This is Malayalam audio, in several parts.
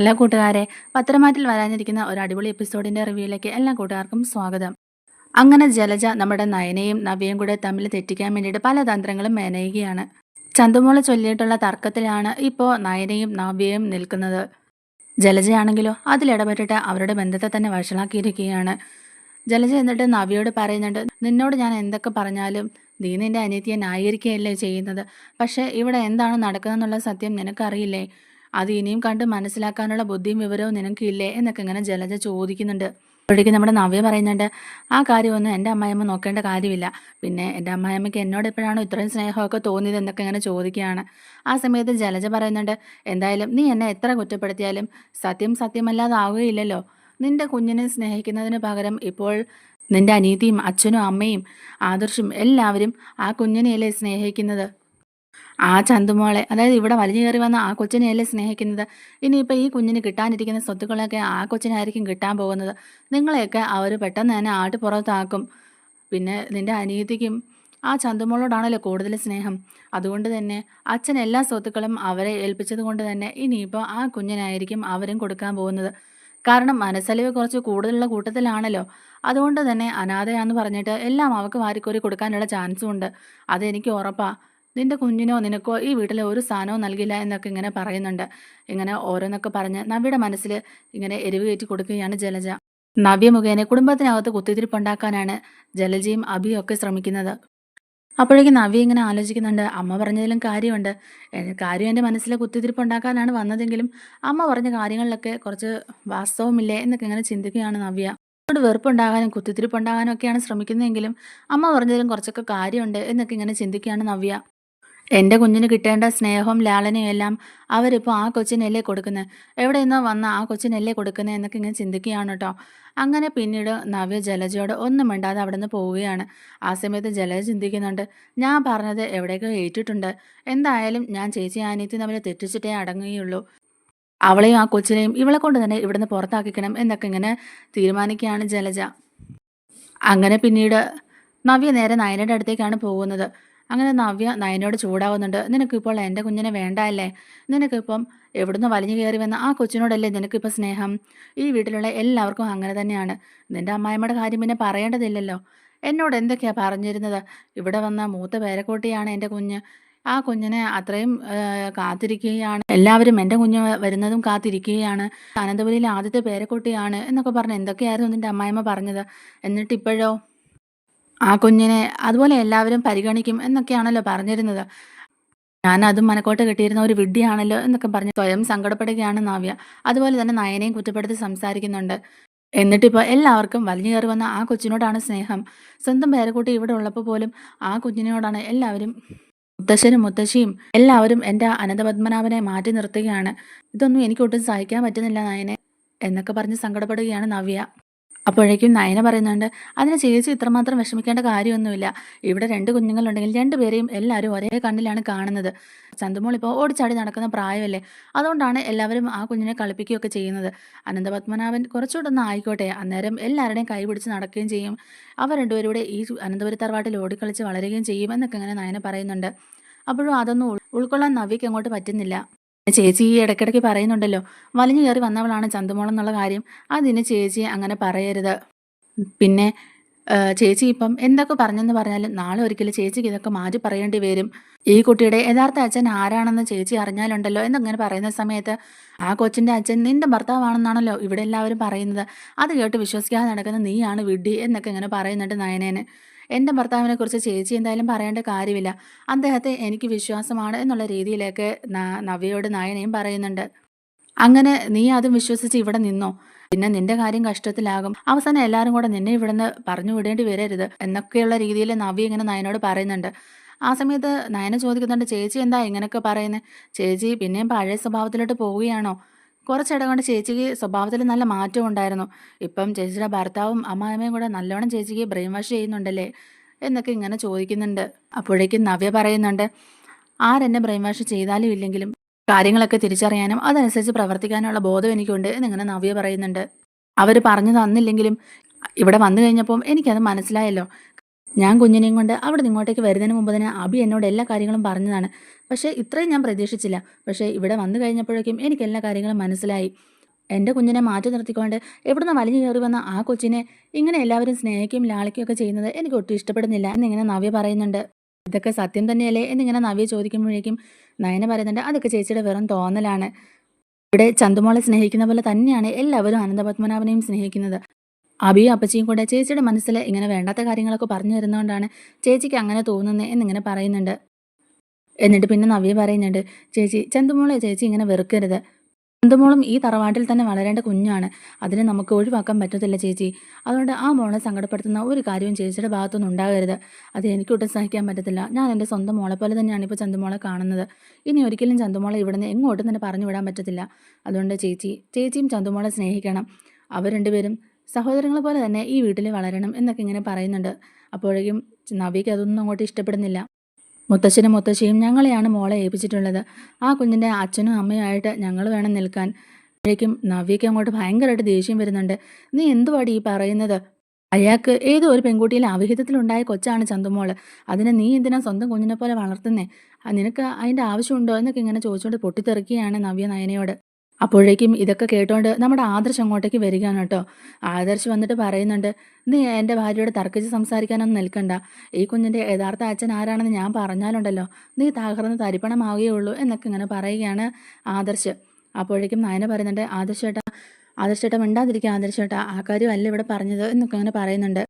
എല്ലാ കൂട്ടുകാരെ പത്രമാറ്റിൽ വരാനിരിക്കുന്ന ഒരു അടിപൊളി എപ്പിസോഡിന്റെ റിവ്യൂയിലേക്ക് എല്ലാ കൂട്ടുകാർക്കും സ്വാഗതം. അങ്ങനെ ജലജ നമ്മുടെ നയനയും നവ്യയും കൂടെ തമ്മിൽ തെറ്റിക്കാൻ വേണ്ടിയിട്ട് പല തന്ത്രങ്ങളും മെനയുകയാണ്. ചന്തുമോളെ ചൊല്ലിയിട്ടുള്ള തർക്കത്തിലാണ് ഇപ്പോൾ നയനയും നവ്യയും നിൽക്കുന്നത്. ജലജയാണെങ്കിലോ അതിലിടപെട്ടിട്ട് അവരുടെ ബന്ധത്തെ തന്നെ വഷളാക്കിയിരിക്കുകയാണ്. ജലജ എന്നിട്ട് നവ്യയോട് പറയുന്നുണ്ട് നിന്നോട് ഞാൻ എന്തൊക്കെ പറഞ്ഞാലും നീ നിന്റെ അനിയത്തിയെ ന്യായീകരിക്കുകയല്ലേ ചെയ്യുന്നത്? പക്ഷേ ഇവിടെ എന്താണ് നടക്കുന്നതെന്നുള്ള സത്യം നിനക്കറിയില്ലേ? അത് ഇനിയും കണ്ട് മനസ്സിലാക്കാനുള്ള ബുദ്ധിയും വിവരവും നിനക്കില്ലേ? എന്നൊക്കെ ഇങ്ങനെ ജലജ ചോദിക്കുന്നുണ്ട്. അപ്പോഴേക്കും നമ്മുടെ നവ്യ പറയുന്നുണ്ട് ആ കാര്യമൊന്നും എന്റെ അമ്മായിയമ്മ നോക്കേണ്ട കാര്യമില്ല. പിന്നെ എന്റെ അമ്മായിയമ്മയ്ക്ക് എന്നോട് എപ്പോഴാണോ ഇത്രയും സ്നേഹമൊക്കെ തോന്നിയത് എന്നൊക്കെ ഇങ്ങനെ ചോദിക്കുകയാണ്. ആ സമയത്ത് ജലജ പറയുന്നുണ്ട് എന്തായാലും നീ എന്നെ എത്ര കുറ്റപ്പെടുത്തിയാലും സത്യം സത്യമല്ലാതാവുകയില്ലല്ലോ. നിന്റെ കുഞ്ഞിനെ സ്നേഹിക്കുന്നതിന് പകരം ഇപ്പോൾ നിന്റെ അനീതിയും അച്ഛനും അമ്മയും ആദർശും എല്ലാവരും ആ കുഞ്ഞിനെയല്ലേ സ്നേഹിക്കുന്നത്? ആ ചന്തുമോളെ അതായത് ഇവിടെ വലിഞ്ഞു കയറി വന്ന ആ കൊച്ചിനെയല്ലേ സ്നേഹിക്കുന്നത്? ഇനിയിപ്പോൾ ഈ കുഞ്ഞിന് കിട്ടാനിരിക്കുന്ന സ്വത്തുക്കളൊക്കെ ആ കൊച്ചിനായിരിക്കും കിട്ടാൻ പോകുന്നത്. നിങ്ങളെയൊക്കെ അവർ പെട്ടെന്ന് തന്നെ ആട്ടുപുറത്താക്കും. പിന്നെ നിന്റെ അനീതിക്കും ആ ചന്തുമോളോടാണല്ലോ കൂടുതൽ സ്നേഹം. അതുകൊണ്ട് തന്നെ അച്ഛൻ എല്ലാ സ്വത്തുക്കളും അവരെ ഏൽപ്പിച്ചത് കൊണ്ട് തന്നെ ഇനിയിപ്പോൾ ആ കുഞ്ഞിനായിരിക്കും അവരും കൊടുക്കാൻ പോകുന്നത്. കാരണം മനസ്സലിവ് കുറച്ച് കൂടുതലുള്ള കൂട്ടത്തിലാണല്ലോ. അതുകൊണ്ട് തന്നെ അനാഥയാന്ന് പറഞ്ഞിട്ട് എല്ലാം അവൾക്ക് വാരിക്കോരി കൊടുക്കാനുള്ള ചാൻസും ഉണ്ട്. അതെനിക്ക് ഉറപ്പാണ് നിന്റെ കുഞ്ഞിനോ നിനക്കോ ഈ വീട്ടിലെ ഒരു സ്ഥാനവും നൽകില്ല എന്നൊക്കെ ഇങ്ങനെ പറയുന്നുണ്ട്. ഇങ്ങനെ ഓരോന്നൊക്കെ പറഞ്ഞ് നവിയുടെ മനസ്സിൽ ഇങ്ങനെ എരിവ് കയറ്റി കൊടുക്കുകയാണ് ജലജ. നവ്യ മുഖേന കുടുംബത്തിനകത്ത് കുത്തിത്തിരിപ്പുണ്ടാക്കാനാണ് ജലജയും അഭിയും ഒക്കെ ശ്രമിക്കുന്നത്. അപ്പോഴേക്കും നവ്യ ഇങ്ങനെ ആലോചിക്കുന്നുണ്ട്. അമ്മ പറഞ്ഞതിലും കാര്യമുണ്ട്. കാര്യം എന്റെ മനസ്സിലെ കുത്തിത്തിരിപ്പുണ്ടാക്കാനാണ് വന്നതെങ്കിലും അമ്മ പറഞ്ഞ കാര്യങ്ങളിലൊക്കെ കുറച്ച് വാസ്തവമില്ലേ എന്നൊക്കെ ഇങ്ങനെ ചിന്തിക്കുകയാണ് നവ്യ. അവരോട് വെറുപ്പുണ്ടാകാനും കുത്തിത്തിരിപ്പുണ്ടാകാനും ഒക്കെയാണ് ശ്രമിക്കുന്നതെങ്കിലും അമ്മ പറഞ്ഞതിലും കുറച്ചൊക്കെ കാര്യമുണ്ട് എന്നൊക്കെ ഇങ്ങനെ ചിന്തിക്കുകയാണ് നവ്യ. എന്റെ കുഞ്ഞിന് കിട്ടേണ്ട സ്നേഹവും ലാളനയും എല്ലാം അവരിപ്പോൾ ആ കൊച്ചിനല്ലേ കൊടുക്കുന്നത് എവിടെ നിന്നോ വന്ന ആ കൊച്ചിനല്ലേ കൊടുക്കുന്നത് എന്നൊക്കെ ഇങ്ങനെ ചിന്തിക്കുകയാണ് കേട്ടോ അങ്ങനെ പിന്നീട് നവ്യ ജലജയോട് ഒന്നും മിണ്ടാതെ അവിടെ നിന്ന് പോവുകയാണ്. ആ സമയത്ത് ജലജ ചിന്തിക്കുന്നുണ്ട് ഞാൻ പറഞ്ഞത് എവിടേക്കോ ഏറ്റിട്ടുണ്ട്. എന്തായാലും ഞാൻ ചേച്ചി ആനീത്തി തമ്മിൽ തെറ്റിച്ചിട്ടേ അടങ്ങുകയുള്ളൂ. അവളെയും ആ കൊച്ചിനെയും ഇവളെ കൊണ്ട് തന്നെ ഇവിടുന്ന് പുറത്താക്കിക്കണം എന്നൊക്കെ ഇങ്ങനെ തീരുമാനിക്കുകയാണ് ജലജ. അങ്ങനെ പിന്നീട് നവ്യ നേരെ നയനയുടെ അടുത്തേക്കാണ് പോകുന്നത്. അങ്ങനെ നവ്യ നയനോട് ചൂടാവുന്നുണ്ട്. നിനക്കിപ്പോൾ എന്റെ കുഞ്ഞിനെ വേണ്ടല്ലേ നിനക്കിപ്പം എവിടുന്ന് വലിഞ്ഞു കയറി വന്ന ആ കൊച്ചിനോടല്ലേ നിനക്കിപ്പോൾ സ്നേഹം? ഈ വീട്ടിലുള്ള എല്ലാവർക്കും അങ്ങനെ തന്നെയാണ്. നിന്റെ അമ്മായിമ്മയുടെ കാര്യം പിന്നെ പറയേണ്ടതില്ലല്ലോ. എന്നോട് എന്തൊക്കെയാ പറഞ്ഞിരുന്നത്? ഇവിടെ വന്ന മൂത്ത പേരക്കോട്ടിയാണ് എന്റെ കുഞ്ഞ്. ആ കുഞ്ഞിനെ അത്രയും കാത്തിരിക്കുകയാണ്. എല്ലാവരും എന്റെ കുഞ്ഞ് വരുന്നതും കാത്തിരിക്കുകയാണ്. അനന്തപുരിയിലെ ആദ്യത്തെ പേരക്കുട്ടിയാണ് എന്നൊക്കെ പറഞ്ഞ് എന്തൊക്കെയായിരുന്നു നിന്റെ അമ്മായിമ്മ പറഞ്ഞത്? എന്നിട്ട് ഇപ്പോഴോ ആ കുഞ്ഞിനെ അതുപോലെ എല്ലാവരും പരിഗണിക്കും എന്നൊക്കെയാണല്ലോ പറഞ്ഞിരുന്നത്. ഞാൻ അതും മനക്കോട്ട് കിട്ടിയിരുന്ന ഒരു വിഡ്ഢിയാണല്ലോ എന്നൊക്കെ പറഞ്ഞ് സ്വയം സങ്കടപ്പെടുകയാണ് നാവ്യ. അതുപോലെ തന്നെ നയനെയും കുറ്റപ്പെടുത്തി സംസാരിക്കുന്നുണ്ട്. എന്നിട്ടിപ്പോൾ എല്ലാവർക്കും വലിഞ്ഞു കയറി വന്ന ആ കൊച്ചിനോടാണ് സ്നേഹം. സ്വന്തം പേരക്കുട്ടി ഇവിടെ ഉള്ളപ്പോൾ പോലും ആ കുഞ്ഞിനോടാണ് എല്ലാവരും മുത്തശ്ശനും മുത്തശ്ശിയും എല്ലാവരും എന്റെ അനന്തപത്മനാഭനെ മാറ്റി നിർത്തുകയാണ്. ഇതൊന്നും എനിക്കൊട്ടും സഹിക്കാൻ പറ്റുന്നില്ല നയനെ എന്നൊക്കെ പറഞ്ഞ് സങ്കടപ്പെടുകയാണ് നവ്യ. അപ്പോഴേക്കും നയന പറയുന്നുണ്ട് അതിന് ചേച്ചി ഇത്രമാത്രം വിഷമിക്കേണ്ട കാര്യമൊന്നുമില്ല. ഇവിടെ രണ്ട് കുഞ്ഞുങ്ങളുണ്ടെങ്കിൽ രണ്ടുപേരെയും എല്ലാവരും ഒരേ കണ്ണിലാണ് കാണുന്നത്. ചന്തുമോൾ ഇപ്പോൾ ഓടിച്ചാടി നടക്കുന്ന പ്രായമല്ലേ? അതുകൊണ്ടാണ് എല്ലാവരും ആ കുഞ്ഞിനെ കളിപ്പിക്കുകയൊക്കെ ചെയ്യുന്നത്. അനന്തപത്മനാഭൻ കുറച്ചുകൂടൊന്ന് ആയിക്കോട്ടെ. അന്നേരം എല്ലാവരുടെയും കൈ പിടിച്ച് നടക്കുകയും ചെയ്യും. അവർ രണ്ടുപേരൂടെ ഈ അനന്തപുരി ഓടിക്കളിച്ച് വളരുകയും ചെയ്യും എന്നൊക്കെ ഇങ്ങനെ നയന പറയുന്നുണ്ട്. അപ്പോഴും അതൊന്നും ഉൾക്കൊള്ളാൻ നവിക്ക് അങ്ങോട്ട് പറ്റുന്നില്ല. ചേച്ചി ഈ ഇടയ്ക്കിടയ്ക്ക് പറയുന്നുണ്ടല്ലോ. വലിഞ്ഞു കയറി വന്നവളാണ് ചന്തുമോളെന്നുള്ള കാര്യം. അതിന് ചേച്ചി അങ്ങനെ പറയരുത്. പിന്നെ ചേച്ചി ഇപ്പം എന്തൊക്കെ പറഞ്ഞെന്ന് പറഞ്ഞാലും നാളെ ഒരിക്കലും ചേച്ചിക്ക് ഇതൊക്കെ മാറ്റി പറയേണ്ടി വരും. ഈ കുട്ടിയുടെ യഥാർത്ഥ അച്ഛൻ ആരാണെന്ന് ചേച്ചി അറിഞ്ഞാലുണ്ടല്ലോ എന്നങ്ങനെ പറയുന്ന സമയത്ത് ആ കൊച്ചിന്റെ അച്ഛൻ നിന്റെ ഭർത്താവാണെന്നാണല്ലോ ഇവിടെ എല്ലാവരും പറയുന്നത്. അത് കേട്ട് വിശ്വസിക്കാതെ നടക്കുന്ന നീയാണ് വിഡ്ഢി എന്നൊക്കെ ഇങ്ങനെ പറയുന്നുണ്ട് നയനേന്. എന്റെ ഭർത്താവിനെ കുറിച്ച് ചേച്ചി എന്തായാലും പറയേണ്ട കാര്യമില്ല. അദ്ദേഹത്തെ എനിക്ക് വിശ്വാസമാണ് എന്നുള്ള രീതിയിലേക്ക് നവ്യയോട് നായനയും പറയുന്നുണ്ട്. അങ്ങനെ നീ അതും വിശ്വസിച്ച് ഇവിടെ നിന്നോ? പിന്നെ നിന്റെ കാര്യം കഷ്ടത്തിലാകും. അവസാനം എല്ലാവരും കൂടെ നിന്നെ ഇവിടുന്ന് പറഞ്ഞു വിടേണ്ടി വരരുത് എന്നൊക്കെയുള്ള രീതിയിൽ നവ്യ ഇങ്ങനെ നയനോട് പറയുന്നുണ്ട്. ആ സമയത്ത് നയന ചോദിക്കുന്നുണ്ട് ചേച്ചി എന്താ ഇങ്ങനെയൊക്കെ പറയുന്നത് ചേച്ചി പിന്നെയും പഴയ സ്വഭാവത്തിലോട്ട് പോവുകയാണോ? കുറച്ചിടം കൊണ്ട് ചേച്ചിക്ക് സ്വഭാവത്തിൽ നല്ല മാറ്റം ഉണ്ടായിരുന്നു. ഇപ്പം ചേച്ചിയുടെ ഭർത്താവും അമ്മായിമ്മയും കൂടെ നല്ലോണം ചേച്ചിക്ക് ബ്രെയിൻ വാഷ് ചെയ്യുന്നുണ്ടല്ലേ? എന്നൊക്കെ ഇങ്ങനെ ചോദിക്കുന്നുണ്ട്. അപ്പോഴേക്കും നവ്യ പറയുന്നുണ്ട് ആരെന്നെ ബ്രെയിൻ വാഷ് ചെയ്താലും ഇല്ലെങ്കിലും കാര്യങ്ങളൊക്കെ തിരിച്ചറിയാനും അതനുസരിച്ച് പ്രവർത്തിക്കാനുള്ള ബോധം എനിക്കുണ്ട് എന്നിങ്ങനെ നവ്യ പറയുന്നുണ്ട്. അവർ പറഞ്ഞു തന്നില്ലെങ്കിലും ഇവിടെ വന്നു കഴിഞ്ഞപ്പം എനിക്കത് മനസ്സിലായല്ലോ. ഞാൻ കുഞ്ഞിനെയും കൊണ്ട് അവിടെ ഇങ്ങോട്ടേക്ക് വരുന്നതിന് മുമ്പ് തന്നെ അബി എന്നോട് എല്ലാ കാര്യങ്ങളും പറഞ്ഞതാണ്. പക്ഷേ ഇത്രയും ഞാൻ പ്രതീക്ഷിച്ചില്ല. പക്ഷേ ഇവിടെ വന്നു കഴിഞ്ഞപ്പോഴേക്കും എനിക്ക് എല്ലാ കാര്യങ്ങളും മനസ്സിലായി. എന്റെ കുഞ്ഞിനെ മാറ്റി നിർത്തിക്കൊണ്ട് എവിടുന്ന് വലിഞ്ഞു കയറി വന്ന ആ കൊച്ചിനെ ഇങ്ങനെ എല്ലാവരും സ്നേഹിക്കുകയും ലാളിക്കുകയും ഒക്കെ ചെയ്യുന്നത് എനിക്ക് ഒട്ടും ഇഷ്ടപ്പെടുന്നില്ല എന്നിങ്ങനെ നവ്യ പറയുന്നുണ്ട്. ഇതൊക്കെ സത്യം തന്നെയല്ലേ എന്നിങ്ങനെ നവ്യ ചോദിക്കുമ്പോഴേക്കും നയന പറയുന്നുണ്ട് അതൊക്കെ ചേച്ചിയുടെ വെറും തോന്നലാണ്. ഇവിടെ ചന്തുമോളെ സ്നേഹിക്കുന്ന പോലെ തന്നെയാണ് എല്ലാവരും അനന്തപത്മനാഭനെയും സ്നേഹിക്കുന്നത്. അബിയും അപ്പച്ചിയും കൂടെ ചേച്ചിയുടെ മനസ്സിൽ ഇങ്ങനെ വേണ്ടാത്ത കാര്യങ്ങളൊക്കെ പറഞ്ഞു തരുന്നതുകൊണ്ടാണ് ചേച്ചിക്ക് അങ്ങനെ തോന്നുന്നത് എന്നിങ്ങനെ പറയുന്നുണ്ട്. എന്നിട്ട് പിന്നെ നവ്യ പറയുന്നുണ്ട് ചേച്ചി ചന്തുമോളെ ചേച്ചി ഇങ്ങനെ വെറുക്കരുത്. ചന്തുമോളും ഈ തറവാട്ടിൽ തന്നെ വളരേണ്ട കുഞ്ഞാണ്. അതിനെ നമുക്ക് ഒഴിവാക്കാൻ പറ്റത്തില്ല ചേച്ചി. അതുകൊണ്ട് ആ മോളെ സങ്കടപ്പെടുത്തുന്ന ഒരു കാര്യവും ചേച്ചിയുടെ ഭാഗത്തൊന്നും ഉണ്ടാകരുത്. അത് എനിക്കൊട്ടും സഹിക്കാൻ പറ്റത്തില്ല. ഞാൻ എന്റെ സ്വന്തം മോളെ പോലെ തന്നെയാണ് ഇപ്പോൾ ചന്തുമോളെ കാണുന്നത്. ഇനി ഒരിക്കലും ചന്തുമോളെ ഇവിടുന്ന് എങ്ങോട്ടും തന്നെ പറഞ്ഞു വിടാൻ പറ്റത്തില്ല. അതുകൊണ്ട് ചേച്ചി ചേച്ചിയും ചന്തുമോളെ സ്നേഹിക്കണം. അവർ രണ്ടുപേരും സഹോദരങ്ങളെ പോലെ തന്നെ ഈ വീട്ടിൽ വളരണം എന്നൊക്കെ ഇങ്ങനെ പറയുന്നുണ്ട്. അപ്പോഴേക്കും നവിക്ക് അതൊന്നും അങ്ങോട്ട് ഇഷ്ടപ്പെടുന്നില്ല. മുത്തശ്ശനും മുത്തശ്ശിയും ഞങ്ങളെയാണ് മോളെ ഏൽപ്പിച്ചിട്ടുള്ളത്. ആ കുഞ്ഞിന്റെ അച്ഛനും അമ്മയുമായിട്ട് ഞങ്ങൾ വേണം നിൽക്കാൻ. അപ്പോഴേക്കും നവ്യയ്ക്ക് അങ്ങോട്ട് ഭയങ്കരമായിട്ട് ദേഷ്യം വരുന്നുണ്ട്. നീ എന്തുവാടി ഈ പറയുന്നത്? അയാൾക്ക് ഏതോ ഒരു പെൺകുട്ടിയിലെ അവിഹിതത്തിലുണ്ടായ കൊച്ചാണ് ചന്തുമോൾ. അതിനെ നീ എന്തിനാ സ്വന്തം കുഞ്ഞിനെ പോലെ വളർത്തുന്നേ നിനക്ക് അതിന്റെ ആവശ്യമുണ്ടോ? എന്നൊക്കെ ഇങ്ങനെ ചോദിച്ചുകൊണ്ട് പൊട്ടിത്തെറിക്കുകയാണ് നവ്യ നയനയോട്. അപ്പോഴേക്കും ഇതൊക്കെ കേട്ടോണ്ട് നമ്മുടെ ആദർശ് അങ്ങോട്ടേക്ക് വരികയാണ് കേട്ടോ. ആദർശ് വന്നിട്ട് പറയുന്നുണ്ട് നീ എന്റെ ഭാര്യയോട് തർക്കിച്ച് സംസാരിക്കാനൊന്നും നിൽക്കണ്ട. ഈ കുഞ്ഞിന്റെ യഥാർത്ഥ അച്ഛൻ ആരാണെന്ന് ഞാൻ പറഞ്ഞാലുണ്ടല്ലോ. നീ തകർന്ന് തരിപ്പണമാവുകയുള്ളൂ എന്നൊക്കെ ഇങ്ങനെ പറയുകയാണ് ആദർശ്. അപ്പോഴേക്കും നയന പറയുന്നുണ്ട് ആദർശ് ചേട്ടാ ആദർശ് ചേട്ടാ മിണ്ടാതിരിക്കുക ആദർശ് ചേട്ടാ. ആ കാര്യമല്ല ഇവിടെ പറഞ്ഞത് എന്നൊക്കെ അങ്ങനെ പറയുന്നുണ്ട്.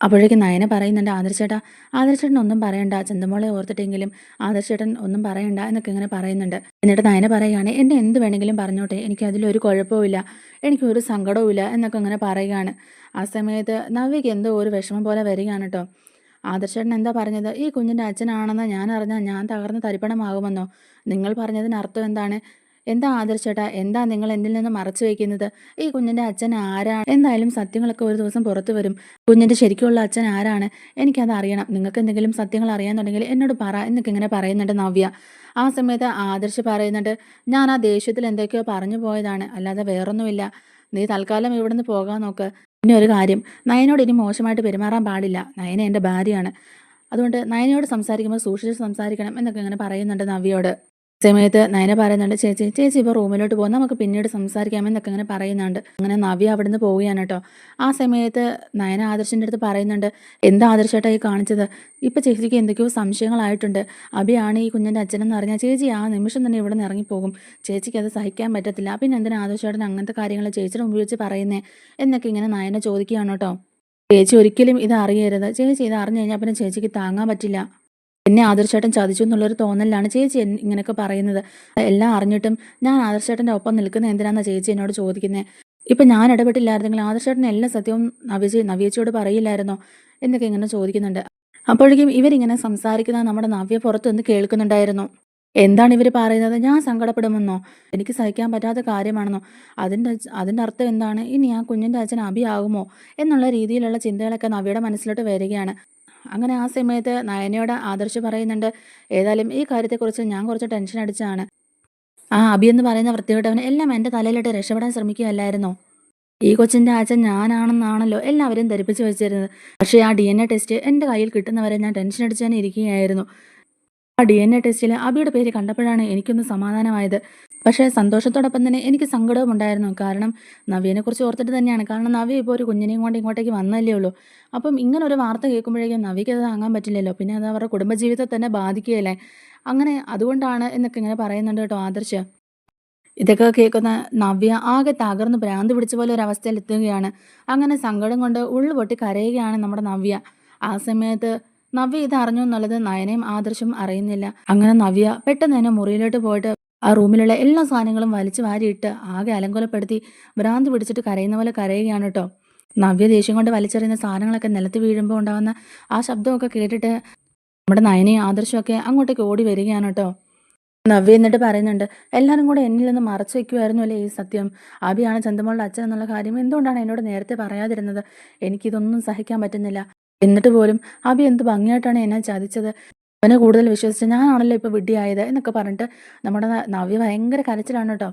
അപ്പോഴേക്കും നയന പറയുന്നുണ്ട് ആദർശേട്ടാ ആദർശേട്ടൻ ഒന്നും പറയണ്ട. ചന്തമോളെ ഓർത്തിട്ടെങ്കിലും ആദർശേട്ടൻ ഒന്നും പറയണ്ട എന്നൊക്കെ ഇങ്ങനെ പറയുന്നുണ്ട്. എന്നിട്ട് നയന പറയുകയാണ് എന്നെ എന്ത് വേണമെങ്കിലും പറഞ്ഞോട്ടെ. എനിക്ക് അതിലൊരു കുഴപ്പവുമില്ല. എനിക്കൊരു സങ്കടവുമില്ല എന്നൊക്കെ ഇങ്ങനെ പറയുകയാണ്. ആ സമയത്ത് നവ്യക്ക് എന്തോ ഒരു വിഷമം പോലെ വരികയാണ് കേട്ടോ. ആദർശേട്ടൻ എന്താ പറഞ്ഞത്? ഈ കുഞ്ഞിന്റെ അച്ഛനാണെന്ന് ഞാൻ അറിഞ്ഞാൽ ഞാൻ തകർന്ന് തരിപ്പണമാകുമെന്നോ? നിങ്ങൾ പറഞ്ഞതിന് അർത്ഥം എന്താണ്? എന്താ ആദർശേട്ടാ എന്താ നിങ്ങൾ എന്നിൽ നിന്ന് മറച്ചു വയ്ക്കുന്നത് ഈ കുഞ്ഞിന്റെ അച്ഛൻ ആരാണ്? എന്തായാലും സത്യങ്ങളൊക്കെ ഒരു ദിവസം പുറത്തു വരും. കുഞ്ഞിന്റെ ശരിക്കുള്ള അച്ഛൻ ആരാണ്? എനിക്കത് അറിയണം. നിങ്ങൾക്ക് എന്തെങ്കിലും സത്യങ്ങൾ അറിയാന്നുണ്ടെങ്കിൽ എന്നോട് പറ. എന്നൊക്കെ ഇങ്ങനെ പറയുന്നുണ്ട് നവ്യ. ആ സമയത്ത് ആദർശ് പറയുന്നുണ്ട് ഞാൻ ആ ദേഷ്യത്തിൽ എന്തൊക്കെയോ പറഞ്ഞു പോയതാണ്. അല്ലാതെ വേറൊന്നുമില്ല. നീ തൽക്കാലം ഇവിടുന്ന് പോകാൻ നോക്ക്. പിന്നെ ഒരു കാര്യം. നയനോട് ഇനി മോശമായിട്ട് പെരുമാറാൻ പാടില്ല. നയന എന്റെ ഭാര്യയാണ്. അതുകൊണ്ട് നയനയോട് സംസാരിക്കുമ്പോൾ സൂക്ഷിച്ച് സംസാരിക്കണം എന്നൊക്കെ ഇങ്ങനെ പറയുന്നുണ്ട് നവ്യയോട്. സമയത്ത് നയന പറയുന്നുണ്ട് ചേച്ചി ചേച്ചി ഇപ്പോൾ റൂമിലോട്ട് പോകും നമുക്ക് പിന്നീട് സംസാരിക്കാമെന്നൊക്കെ അങ്ങനെ പറയുന്നുണ്ട്. അങ്ങനെ നവ്യ അവിടുന്ന് പോവുകയാണ് കേട്ടോ ആ സമയത്ത് നയന ആദർശിന്റെ അടുത്ത് പറയുന്നുണ്ട് എന്താ ആദർശേട്ടായി കാണിച്ചത്? ഇപ്പം ചേച്ചിക്ക് എന്തൊക്കെയോ സംശയങ്ങളായിട്ടുണ്ട്. അഭിയാണ് ഈ കുഞ്ഞിന്റെ അച്ഛനെന്ന് അറിഞ്ഞാൽ ചേച്ചി ആ നിമിഷം തന്നെ ഇവിടെ നിന്ന് ഇറങ്ങിപ്പോകും. ചേച്ചിക്ക് അത് സഹിക്കാൻ പറ്റത്തില്ല. പിന്നെ എന്തിനാ ആദർശേട്ടൻ അങ്ങനത്തെ കാര്യങ്ങൾ ചേച്ചിയുടെ ഉപയോഗിച്ച് പറയുന്നേ? എന്നൊക്കെ ഇങ്ങനെ നയന ചോദിക്കുകയാണ് കേട്ടോ ചേച്ചി ഒരിക്കലും ഇത് അറിയരുത്. ചേച്ചി ഇത് അറിഞ്ഞു കഴിഞ്ഞാൽ പിന്നെ ചേച്ചിക്ക് താങ്ങാൻ പറ്റില്ല. എന്നെ ആദർശേട്ടൻ ചതിച്ചു എന്നുള്ളൊരു തോന്നലാണ് ചേച്ചി ഇങ്ങനെയൊക്കെ പറയുന്നത്. എല്ലാം അറിഞ്ഞിട്ടും ഞാൻ ആദർശേട്ടന്റെ ഒപ്പം നിൽക്കുന്ന എന്തിനാണെന്ന് ചേച്ചി എന്നോട് ചോദിക്കുന്നത് ഇപ്പം ഞാൻ ഇടപെട്ടില്ലായിരുന്നെങ്കിൽ ആദർശേട്ടൻ എല്ലാ സത്യവും നവ്യച്ചി നവ്യച്ചിയോട് പറയില്ലായിരുന്നോ? എന്നൊക്കെ ഇങ്ങനെ ചോദിക്കുന്നുണ്ട്. അപ്പോഴേക്കും ഇവരിങ്ങനെ സംസാരിക്കുന്ന നമ്മുടെ നവ്യ പുറത്തുനിന്ന് കേൾക്കുന്നുണ്ടായിരുന്നു. എന്താണ് ഇവർ പറയുന്നത്? ഞാൻ സങ്കടപ്പെടുമെന്നോ? എനിക്ക് സഹിക്കാൻ പറ്റാത്ത കാര്യമാണെന്നോ? അതിന്റെ അതിന്റെ അർത്ഥം എന്താണ്? ഇനി ആ കുഞ്ഞിന്റെ അച്ഛൻ അഭിയാകുമോ എന്നുള്ള രീതിയിലുള്ള ചിന്തകളൊക്കെ നവ്യയുടെ മനസ്സിലോട്ട് വരികയാണ്. അങ്ങനെ ആ സമയത്ത് നയനയോട് ആദർശ് പറയുന്നുണ്ട് ഏതായാലും ഈ കാര്യത്തെക്കുറിച്ച് ഞാൻ കുറച്ച് ടെൻഷൻ അടിച്ചാണ്. ആ അബി എന്ന് പറയുന്ന വൃത്തികെട്ടവൻ എല്ലാം എന്റെ തലയിലിട്ട് രക്ഷപ്പെടാൻ ശ്രമിക്കുകയല്ലായിരുന്നോ? ഈ കൊച്ചിന്റെ അച്ഛൻ ഞാനാണെന്നാണല്ലോ എല്ലാവരും ധരിപ്പിച്ച് വെച്ചിരുന്നത്. പക്ഷേ ആ ഡി എൻ എ ടെസ്റ്റ് എന്റെ കയ്യിൽ കിട്ടുന്നവരെ ഞാൻ ടെൻഷൻ അടിച്ച് തന്നെ ഇരിക്കുകയായിരുന്നു. ആ ഡി എൻ എ ടെസ്റ്റിൽ അബിയുടെ പേര് കണ്ടപ്പോഴാണ് എനിക്കൊന്ന് സമാധാനമായത്. പക്ഷേ സന്തോഷത്തോടൊപ്പം തന്നെ എനിക്ക് സങ്കടവും ഉണ്ടായിരുന്നു. കാരണം നവ്യനെക്കുറിച്ച് ഓർത്തിട്ട് തന്നെയാണ്. കാരണം നവ്യ ഇപ്പോൾ ഒരു കുഞ്ഞിനെയും കൊണ്ട് ഇങ്ങോട്ടേക്ക് വന്നല്ലേ ഉള്ളൂ. അപ്പം ഇങ്ങനെ ഒരു വാർത്ത കേൾക്കുമ്പോഴേക്കും നവിക്ക് അത് താങ്ങാൻ പറ്റില്ലല്ലോ. പിന്നെ അത് അവരുടെ കുടുംബജീവിതത്തെ തന്നെ ബാധിക്കുകയല്ലേ? അങ്ങനെ അതുകൊണ്ടാണ് എന്നൊക്കെ ഇങ്ങനെ പറയുന്നുണ്ട് കേട്ടോ ആദർശ്. ഇതൊക്കെ കേൾക്കുന്ന നവ്യ ആകെ തകർന്ന് ഭ്രാന്ത് പിടിച്ച പോലെ ഒരു അവസ്ഥയിൽ എത്തുകയാണ് അങ്ങനെ സങ്കടം കൊണ്ട് ഉള്ളു പൊട്ടി കരയുകയാണ് നമ്മുടെ നവ്യ. ആ സമയത്ത് നവ്യ ഇത് അറിഞ്ഞു എന്നുള്ളത് നയനയും ആദർശും അറിയുന്നില്ല. അങ്ങനെ നവ്യ പെട്ടെന്ന് തന്നെ മുറിയിലോട്ട് പോയിട്ട് ആ റൂമിലുള്ള എല്ലാ സാധനങ്ങളും വലിച്ചു വാരിയിട്ട് ആകെ അലങ്കോലപ്പെടുത്തി ഭ്രാന്ത് പിടിച്ചിട്ട് കരയുന്ന പോലെ കരയുകയാണ് കേട്ടോ. നവ്യ ദേഷ്യം കൊണ്ട് വലിച്ചെറിയുന്ന സാധനങ്ങളൊക്കെ നിലത്ത് വീഴുമ്പോൾ ഉണ്ടാകുന്ന ആ ശബ്ദമൊക്കെ കേട്ടിട്ട് നമ്മുടെ നയനയും ആദർശമൊക്കെ അങ്ങോട്ടേക്ക് ഓടി വരികയാണ് കേട്ടോ. നവ്യ എന്നിട്ട് പറയുന്നുണ്ട് എല്ലാവരും കൂടെ എന്നിൽ നിന്ന് മറച്ചു വെക്കുമായിരുന്നു അല്ലേ ഈ സത്യം? അബിയാണ് ചന്തമോളുടെ അച്ഛൻ എന്നുള്ള കാര്യം എന്തുകൊണ്ടാണ് എന്നോട് നേരത്തെ പറയാതിരുന്നത്? എനിക്കിതൊന്നും സഹിക്കാൻ പറ്റുന്നില്ല. എന്നിട്ട് പോലും അബി എന്ത് ഭംഗിയായിട്ടാണ് എന്നെ ചതിച്ചത്. അവനെ കൂടുതൽ വിശ്വസിച്ച് ഞാനാണല്ലോ ഇപ്പോൾ വിഡ്ഢിയായത് എന്നൊക്കെ പറഞ്ഞിട്ട് നമ്മുടെ നവ്യ ഭയങ്കര കരച്ചിലാണ് കേട്ടോ.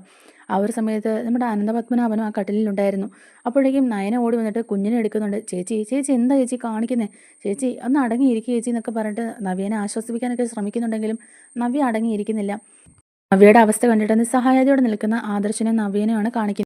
ആ ഒരു സമയത്ത് നമ്മുടെ അനന്തപത്മനാഭനും ആ കട്ടിലുണ്ടായിരുന്നു അപ്പോഴേക്കും നയന ഓടി വന്നിട്ട് കുഞ്ഞിനെ എടുക്കുന്നുണ്ട്. ചേച്ചി ചേച്ചി എന്താ ചേച്ചി കാണിക്കുന്നത് ചേച്ചി ഒന്ന് അടങ്ങിയിരിക്കുക ചേച്ചി എന്നൊക്കെ പറഞ്ഞിട്ട് നവ്യനെ ആശ്വസിപ്പിക്കാനൊക്കെ ശ്രമിക്കുന്നുണ്ടെങ്കിലും നവ്യ അടങ്ങിയിരിക്കുന്നില്ല. നവ്യയുടെ അവസ്ഥ കണ്ടിട്ട് നിസ്സഹായതയോടെ നിൽക്കുന്ന ആദർശനെ നവ്യനെയാണ് കാണിക്കുന്നത്.